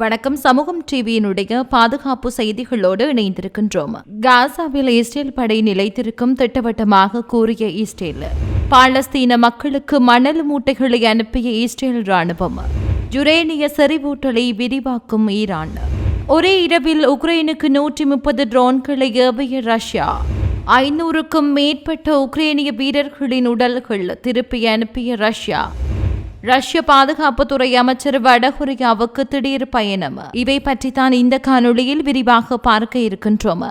வணக்கம். சமூகம் டிவியினுடைய பாதுகாப்பு செய்திகளோடு இணைந்திருக்கின்றோம். காசாவில் இஸ்ரேல் படை நிலைத்திருக்கும் திட்டவட்டமாக கூறிய இஸ்ரேல் பாலஸ்தீன மக்களுக்கு மணல் மூட்டைகளை அனுப்பிய இஸ்ரேல் ராணுவம் யுரேனிய செறிவூட்டலை விரிவாக்கும் ஈரான். ஒரே இரவில் உக்ரைனுக்கு நூற்றி முப்பது ட்ரோன்களை ஏவிய ரஷ்யா ஐநூறுக்கும் மேற்பட்ட உக்ரைனிய வீரர்களின் உடல்கள் திருப்பி அனுப்பிய ரஷ்யா ரஷ்ய பாதுகாப்புத்துறை அமைச்சர் வடகொரியாவுக்கு திடீர் பயணம். இவை பற்றித்தான் இந்த காணொளியில் விரிவாக பார்க்க இருக்கின்றோம்.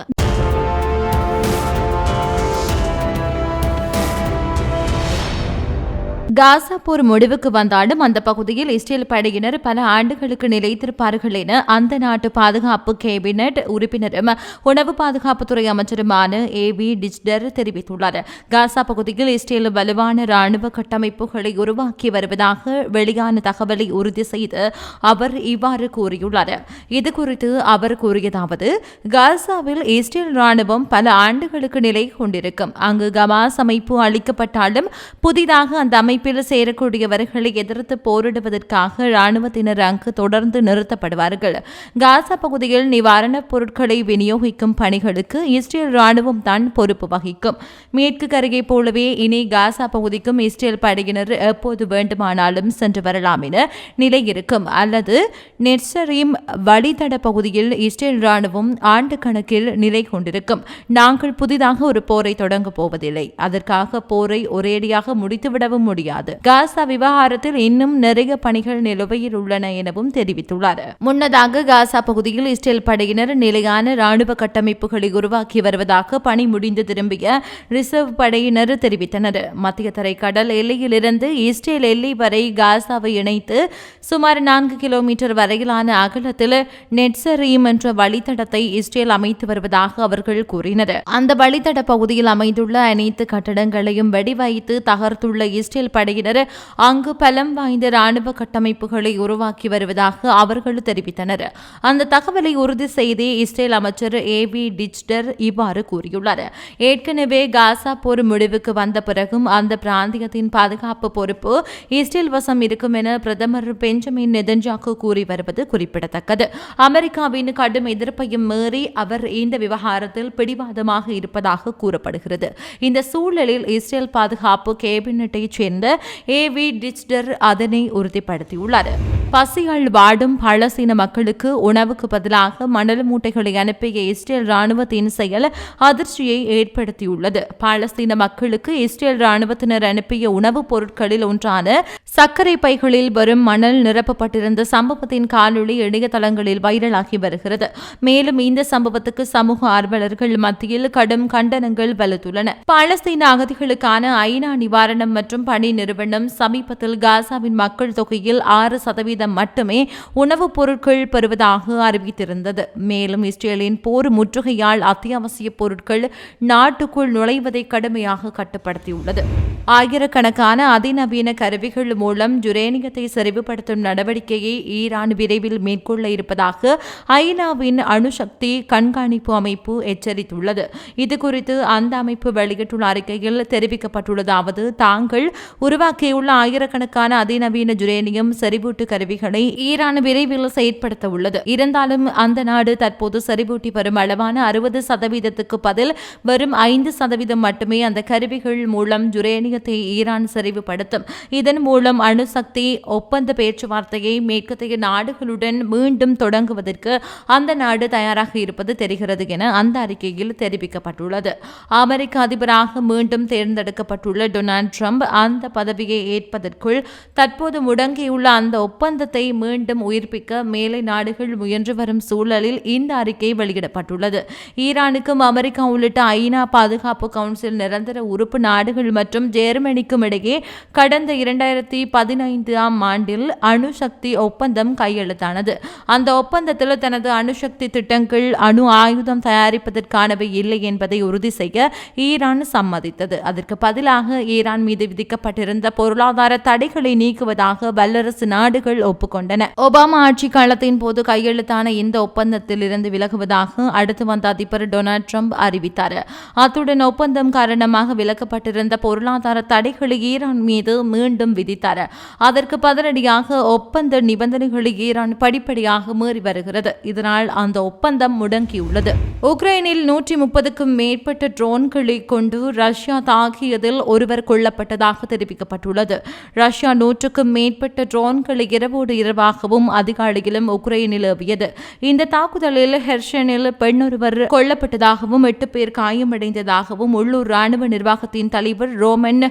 காசா போர் முடிவுக்கு வந்தாலும் அந்த பகுதியில் இஸ்ரேல் படையினர் பல ஆண்டுகளுக்கு நிலைத்திருப்பார்கள் என அந்த நாட்டு பாதுகாப்பு கேபினட் உறுப்பினரும் உணவு பாதுகாப்புத்துறை அமைச்சருமான ஏ வி டிஜ்டர் தெரிவித்துள்ளார். காசா பகுதியில் இஸ்ரேல் வலுவான ராணுவ கட்டமைப்புகளை உருவாக்கி வருவதாக வெளியான தகவலை உறுதி செய்து அவர் இவ்வாறு கூறியுள்ளார். இதுகுறித்து அவர் கூறியதாவது காசாவில் இஸ்ரேல் ராணுவம் பல ஆண்டுகளுக்கு நிலை கொண்டிருக்கும். அங்கு கமாஸ் அமைப்பு அளிக்கப்பட்டாலும் புதிதாக அந்த அமைப்பு அமைப்பில் சேரக்கூடியவர்களை எதிர்த்து போரிடுவதற்காக ராணுவத்தினர் அங்கு தொடர்ந்து நிறுத்தப்படுவார்கள். காசா பகுதியில் நிவாரணப் பொருட்களை விநியோகிக்கும் பணிகளுக்கு இஸ்ரேல் ராணுவம் தான் பொறுப்பு வகிக்கும். மேற்கு கரையை போலவே இனி காசா பகுதிக்கும் இஸ்ரேல் படையினர் எப்போது வேண்டுமானாலும் சென்று வரலாம் என நிலை இருக்கும். அல்லது நெட்சரீம் வழித்தட பகுதியில் இஸ்ரேல் ராணுவம் ஆண்டு கணக்கில் நிலை கொண்டிருக்கும். நாங்கள் புதிதாக ஒரு போரை தொடங்கப் போவதில்லை. அதற்காக போரை ஒரேடியாக முடித்துவிடவும் முடியாது. முடியாது. காசா விவகாரத்தில் இன்னும் நிறைய பணிகள் நிலுவையில் உள்ளன எனவும் தெரிவித்துள்ளார். முன்னதாக காசா பகுதியில் இஸ்ரேல் படையினர் நிலையான ராணுவ கட்டமைப்புகளை உருவாக்கி வருவதாக பணி முடிந்து திரும்பிய ரிசர்வ் படையினர் தெரிவித்தனர். மத்திய தரைக்கடல் எல்லையிலிருந்து இஸ்ரேல் எல்லை வரை காசாவை இணைத்து சுமார் நான்கு கிலோமீட்டர் வரையிலான அகலத்தில் நெட்சரீம் என்ற வழித்தடத்தை இஸ்ரேல் அமைத்து வருவதாக அவர்கள் கூறினர். அந்த வழித்தட பகுதியில் அமைந்துள்ள அனைத்து கட்டடங்களையும் வெடிவைத்து தகர்த்துள்ள இஸ்ரேல் படையினர் அங்கு பலம் வாய்ந்த ராணுவ கட்டமைப்புகளை உருவாக்கி வருவதாக அவர்கள் தெரிவித்தனர். அந்த தகவலை உறுதி செய்தே இஸ்ரேல் அமைச்சர் ஏ வி டிஜ்டர் இவ்வாறு கூறியுள்ளார். ஏற்கனவே காசா போர் முடிவுக்கு வந்த பிறகும் அந்த பிராந்தியத்தின் பாதுகாப்பு பொறுப்பு இஸ்ரேல் வசம் இருக்கும் என பிரதமர் பெஞ்சமின் நெதன்ஜாக்கு கூறி வருவது குறிப்பிடத்தக்கது. அமெரிக்காவின் கடும் எதிர்ப்பையும் மீறி அவர் இந்த விவகாரத்தில் பிடிவாதமாக இருப்பதாக கூறப்படுகிறது. இந்த சூழலில் இஸ்ரேல் பாதுகாப்பு கேபினட்டைச் சேர்ந்த ஏ வி டிச்டர் அதனை உறுதிப்படுத்தியுள்ளார். பசியால் வாடும் பழசீன மக்களுக்கு உணவுக்கு பதிலாக மணல் மூட்டைகளை அனுப்பிய இஸ்ரேல் ராணுவத்தின் செயல் அதிர்ச்சியை ஏற்படுத்தியுள்ளது. பாலஸ்தீன மக்களுக்கு இஸ்ரேல் ராணுவத்தினர் அனுப்பிய உணவுப் பொருட்களில் ஒன்றான சர்க்கரை பைகளில் வரும் மணல் நிரப்பப்பட்டிருந்த சம்பவத்தின் காணொலி இணையதளங்களில் வைரலாகி வருகிறது. மேலும் இந்த சம்பவத்துக்கு சமூக ஆர்வலர்கள் மத்தியில் கடும் கண்டனங்கள் வலுத்துள்ளன. பாலஸ்தீன அகதிகளுக்கான ஐநா நிவாரணம் மற்றும் பணி நிறுவனம் சமீபத்தில் காசாவின் மக்கள் தொகையில் ஆறு சதவீத சதவீதம் மட்டுமே உணவுப் பொருட்கள் பெறுவதாக அறிவித்திருந்தது. மேலும் இஸ்ரேலின் போர் முற்றுகையால் அத்தியாவசிய பொருட்கள் நாட்டுக்குள் நுழைவதை கடுமையாக கட்டுப்படுத்தியுள்ளது. ஆயிரக்கணக்கான அதிநவீன கருவிகள் மூலம் ஜுரேனியத்தை செறிவுபடுத்தும் நடவடிக்கையை ஈரான் விரைவில் மேற்கொள்ள இருப்பதாக ஐநாவின் அணுசக்தி கண்காணிப்பு அமைப்பு எச்சரித்துள்ளது. இதுகுறித்து அந்த அமைப்பு வெளியிட்டுள்ள அறிக்கையில் தெரிவிக்கப்பட்டுள்ளதாவது தாங்கள் உருவாக்கியுள்ள ஆயிரக்கணக்கான அதிநவீன ஜுரேனியம் செறிவூட்டு கருவி கருவிகளை ஈரான் விரைவில் செயற்படுத்த உள்ளது. இருந்தாலும் அந்த நாடு தற்போது சரிபூட்டி வரும் அளவான அறுபது சதவீதத்துக்கு பதில் வரும் ஐந்து சதவீதம் மட்டுமே அந்த கருவிகள் மூலம் யுரேனியத்தை ஈரான் செறிவுபடுத்தும். இதன் மூலம் அணுசக்தி ஒப்பந்த பேச்சுவார்த்தையை மேற்கத்தைய நாடுகளுடன் மீண்டும் தொடங்குவதற்கு அந்த நாடு தயாராக இருப்பது தெரிகிறது என அந்த அறிக்கையில் தெரிவிக்கப்பட்டுள்ளது. அமெரிக்க அதிபராக மீண்டும் தேர்ந்தெடுக்கப்பட்டுள்ள டொனால்டு ட்ரம்ப் அந்த பதவியை ஏற்பதற்குள் தற்போது முடங்கியுள்ள அந்த ஒப்பந்த ஒப்பந்தத்தை மீண்டும் உயிர்ப்பிக்க மேலை நாடுகள் முயன்று வரும் சூழலில் இந்த அறிக்கை வெளியிடப்பட்டுள்ளது. ஈரானுக்கும் அமெரிக்கா உள்ளிட்ட ஐநா பாதுகாப்பு கவுன்சில் நிரந்தர உறுப்பு நாடுகள் மற்றும் ஜெர்மனிக்கும் இடையே கடந்த இரண்டாயிரத்தி பதினைந்தாம் ஆண்டில் அணுசக்தி ஒப்பந்தம் கையெழுத்தானது. அந்த ஒப்பந்தத்தில் தனது அணுசக்தி திட்டங்கள் அணு ஆயுதம் தயாரிப்பதற்கானவை இல்லை என்பதை உறுதி செய்ய ஈரான் சம்மதித்தது. அதற்கு பதிலாக ஈரான் மீது விதிக்கப்பட்டிருந்த விதிக்கப்பட்டிருந்த பொருளாதார தடைகளை நீக்குவதாக வல்லரசு நாடுகள் ஒப்புக்கொண்டன. ஒபாமா ஆட்சி காலத்தின் போது கையெழுத்தான இந்த ஒப்பந்தத்தில் இருந்து விலகுவதாக அடுத்து வந்த அதிபர் டொனால்ட் ட்ரம்ப் அறிவித்தார். அத்துடன் ஒப்பந்தம் காரணமாக விலக்கப்பட்டிருந்த பொருளாதார தடைகளை ஈரான் மீது மீண்டும் விதித்தார். அதற்கு பதிலடியாக ஒப்பந்த நிபந்தனைகளை ஈரான் படிப்படியாக மீறி வருகிறது. இதனால் அந்த ஒப்பந்தம் முடங்கியுள்ளது. உக்ரைனில் நூற்றி முப்பதுக்கும் மேற்பட்ட ட்ரோன்களை கொண்டு ரஷ்யா தாக்கியதில் ஒருவர் கொல்லப்பட்டதாக தெரிவிக்கப்பட்டுள்ளது. ரஷ்யா நூற்றுக்கும் மேற்பட்ட ட்ரோன்களை இரவோடு இரவாகவும் அதிகாலையிலும் உக்ரைனில் ஏவியது. இந்த தாக்குதலில் ஹெர்ஷனில் பெண்ணொருவர் கொல்லப்பட்டதாகவும் எட்டு பேர் காயமடைந்ததாகவும் உள்ளூர் ராணுவ நிர்வாகத்தின் தலைவர் ரோமன்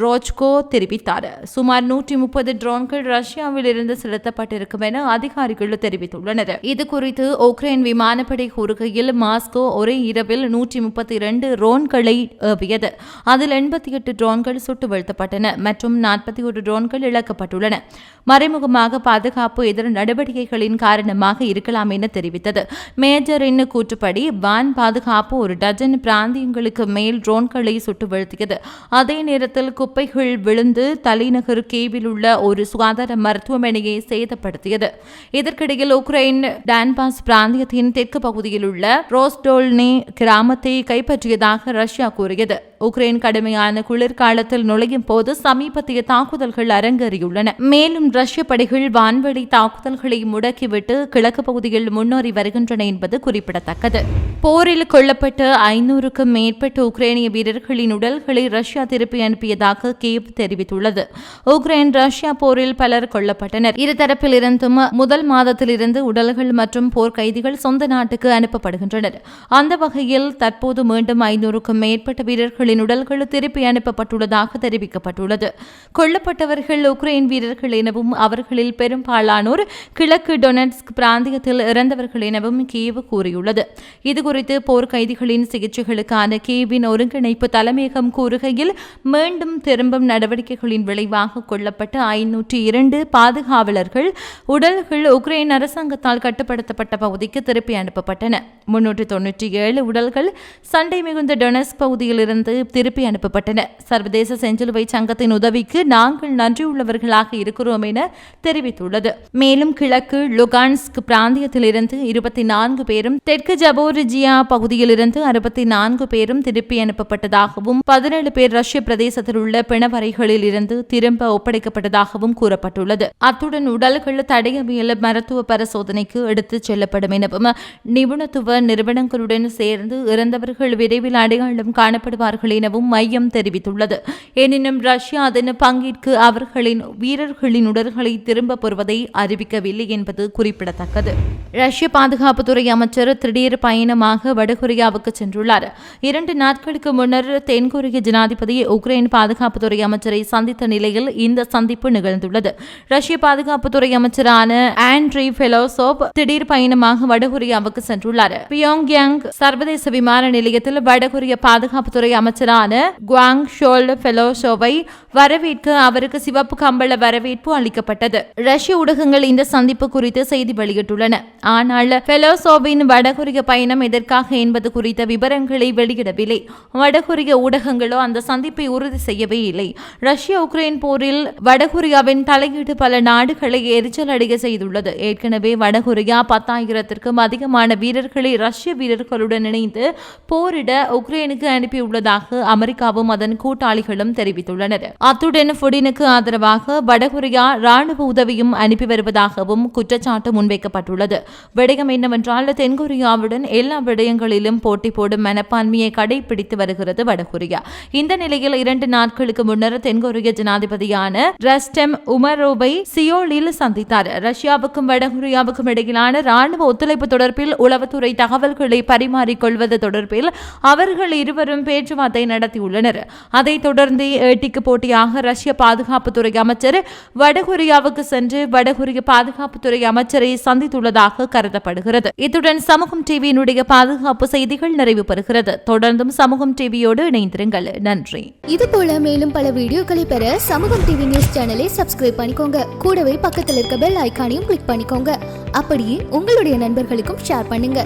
ரோச்கோ தெரிவித்தார். சுமார் நூற்றி முப்பது ட்ரோன்கள் ரஷ்யாவில் இருந்து செலுத்தப்பட்டிருக்கும் என அதிகாரிகள் தெரிவித்துள்ளனர். இது குறித்து உக்ரைன் விமானப்படை கூறுகையில் மாஸ்கோ ஒரே இரவில் நூற்றி முப்பத்தி இரண்டு ட்ரோன்களை ஏவியது. அதில் எண்பத்தி எட்டு ட்ரோன்கள் சுட்டு வீழ்த்தப்பட்டன மற்றும் நாற்பத்தி ஒரு ட்ரோன்கள் இழக்கப்பட்டுள்ளன. மறைமுகமாக பாதுகாப்பு இதர நடவடிக்கைகளின் காரணமாக இருக்கலாம் என தெரிவித்தது. மேஜரின் கூற்றுப்படி வான் பாதுகாப்பு ஒரு டஜன் பிராந்தியங்களுக்கு மேல் ட்ரோன்களை சுட்டு வீழ்த்தியது. அதே நேரத்தில் குப்பைகள் விழுந்து தலைநகர் கேவில் உள்ள ஒரு சுகாதார மருத்துவமனையை சேதப்படுத்தியது. இதற்கிடையில் உக்ரைன் டான்பாஸ் பிராந்தியத்தின் தெற்கு பகுதியில் உள்ள ரோஸ்டோல்னி கிராமத்தை கைப்பற்றியதாக ரஷ்யா கூறியது. உக்ரைன் கடுமையான குளிர்காலத்தில் நுழையும் போது சமீபத்திய தாக்குதல்கள் அரங்கேறியுள்ளன. மேலும் ரஷ்ய படைகள் வான்வெளி தாக்குதல்களை முடக்கிவிட்டு கிழக்கு பகுதியில் முன்னேறி வருகின்றன என்பது குறிப்பிடத்தக்கது. போரில் கொல்லப்பட்ட ஐநூறுக்கும் மேற்பட்ட உக்ரைனிய வீரர்களின் உடல்களை ரஷ்யா திருப்பி அனுப்பியதாக கீவ் தெரிவித்துள்ளது. உக்ரைன் ரஷ்யா போரில் பலர் கொல்லப்பட்டனர். இருதரப்பில் இருந்தும் முதல் மாதத்திலிருந்து உடல்கள் மற்றும் போர் கைதிகள் சொந்த நாட்டுக்கு அனுப்பப்படுகின்றனர். அந்த வகையில் தற்போது மீண்டும் ஐநூறுக்கும் மேற்பட்ட வீரர்களின் உடல்கள் திருப்பி அனுப்பப்பட்டுள்ளதாக தெரிவிக்கப்பட்டுள்ளது. கொல்லப்பட்டவர்கள் உக்ரைன் வீரர்கள் எனவும் அவர்களில் பெரும்பாலானோர் கிழக்கு டொனட்ஸ்க் பிராந்தியத்தில் இறந்தவர்கள் எனவும் கீவ் கூறியுள்ளது. இதுகுறித்து போர் கைதிகளின் சிகிச்சைகளுக்கான கீவின் ஒருங்கிணைப்பு தலைமையகம் கூறுகையில் மீண்டும் திரும்பும் நடவடிக்கைகளின் விளைவாக கொல்லப்பட்ட ஐநூற்றி இரண்டு பாதுகாவலர்கள் உடல்கள் உக்ரைன் அரசாங்கத்தால் கட்டுப்படுத்தப்பட்ட பகுதிக்கு திருப்பி அனுப்பப்பட்டன. முன்னூற்றி தொன்னூற்றி ஏழு உடல்கள் சண்டை மிகுந்த டொனஸ் பகுதியிலிருந்து திருப்பி அனுப்பப்பட்டன சர்வதேச செஞ்சிலுவை சங்கத்தின் உதவிக்கு நாங்கள் நன்றியுள்ளவர்களாக இருக்கிறோம் என தெரிவித்துள்ளது. மேலும் கிழக்கு லுகான்ஸ்க் பிராந்தியத்திலிருந்து இருபத்தி நான்கு பேரும் தெற்கு ஜபோரிஜியா பகுதியிலிருந்து அறுபத்தி நான்கு பேரும் திருப்பி அனுப்பப்பட்டதாகவும் பதினேழு பேர் ரஷ்ய பிரதேசத்தில் உள்ள பிணவரைகளில் இருந்து திரும்ப ஒப்படைக்கப்பட்டதாகவும் கூறப்பட்டுள்ளது. அத்துடன் உடல்கள் தடயவியல் மருத்துவ பரிசோதனைக்கு எடுத்துச் செல்லப்படும் எனவும் நிபுணத்துவ நிறுவனங்களுடன் சேர்ந்து இறந்தவர்கள் விரைவில் அடையாளம் காணப்படுவார்கள் எனவும் மையம் தெரிவித்துள்ளது. எனினும் ரஷ்யா அதன் பங்கிற்கு அவர்களின் வீரர்களின் உடல்களை திரும்ப பெறுவதை அறிவிக்கவில்லை என்பது குறிப்பிடத்தக்கது. ரஷ்ய பாதுகாப்புத்துறை அமைச்சர் திடீர் பயணமாக வடகொரியாவுக்கு சென்றுள்ளார். இரண்டு நாட்களுக்கு முன்னர் தென்கொரிய ஜனாதிபதி உக்ரைன் பாதுகாப்புத்துறை அமைச்சரை சந்தித்த நிலையில் இந்த சந்திப்பு நிகழ்ந்துள்ளது. ரஷ்ய பாதுகாப்புத்துறை அமைச்சரான ஆண்ட்ரி பெலோசோப் திடீர் பயணமாக வடகொரியாவுக்கு சென்றுள்ளார். பியோங்யாங் சர்வதேச விமான நிலையத்தில் வடகொரிய பாதுகாப்புத்துறை அமைச்சர் அமைச்சரான குவாங் ஷோல் ஃபெலோஷோவை வரவேற்க அவருக்கு சிவப்பு கம்பள வரவேற்பு அளிக்கப்பட்டது. ரஷ்ய ஊடகங்கள் இந்த சந்திப்பு குறித்து செய்தி வெளியிட்டுள்ளன. ஆனால் ஃபெலோசோவின் வடகொரிய பயணம் எதற்காக என்பது குறித்த விவரங்களை வெளியிடவில்லை. வடகொரிய ஊடகங்களோ அந்த சந்திப்பை உறுதி செய்யவே இல்லை. ரஷ்ய உக்ரைன் போரில் வடகொரியாவின் தலையீடு பல நாடுகளை எரிச்சல் அடைய செய்துள்ளது. ஏற்கனவே வடகொரியா பத்தாயிரத்திற்கும் அதிகமான வீரர்களை ரஷ்ய வீரர்களுடன் இணைந்து போரிட உக்ரைனுக்கு அனுப்பியுள்ளதாக அமெரிக்காவும் அதன் கூட்டாளிகளும் தெரிவித்துள்ளனர். அத்துடன் புடினுக்கு ஆதரவாக வடகொரியா ராணுவ உதவியும் அனுப்பி வருவதாகவும் குற்றச்சாட்டு முன்வைக்கப்பட்டுள்ளது. விடயம் என்னவென்றால் தென்கொரியாவுடன் எல்லா விடயங்களிலும் போட்டி போடும் மனப்பான்மையை கடைபிடித்து வருகிறது வடகொரியா. இந்த நிலையில் இரண்டு நாட்களுக்கு முன்னர் தென்கொரிய ஜனாதிபதியான ரஸ்டம் உமரோவை சியோலில் சந்தித்தார். ரஷ்யாவுக்கும் வடகொரியாவுக்கும் இடையிலான ராணுவ ஒத்துழைப்பு தொடர்பில் உளவுத்துறை தகவல்களை பரிமாறிக்கொள்வது தொடர்பில் அவர்கள் இருவரும் பேச்சுவார்த்தை நடத்தியுள்ளனர். அதைத் தொடர்ந்து ஏட்டிக்கு போட்டியாக ரஷ்ய பாதுகாப்புத்துறை அமைச்சர் வடகொரியாவுக்கு சென்று வடகொரிய பாதுகாப்புத்துறை அமைச்சரை சந்தித்துள்ளதாக கருதப்படுகிறது. இத்துடன் சமூகம் டிவியினுடைய பாதுகாப்பு செய்திகள் நிறைவு பெறுகிறது. தொடர்ந்தும் சமூகம் டிவியோடு இணைந்திருங்கள். நன்றி. இது போல மேலும் பல வீடியோக்களை பெற சமூகம் டிவி நியூஸ் சேனலை சப்ஸ்கிரைப் பண்ணிக்கோங்க. கூடவே பக்கத்தில் இருக்க பெல் ஐகானையும் கிளிக் பண்ணிக்கோங்க. அப்படியே உங்களுடைய நண்பர்களுக்கும் ஷேர் பண்ணுங்க.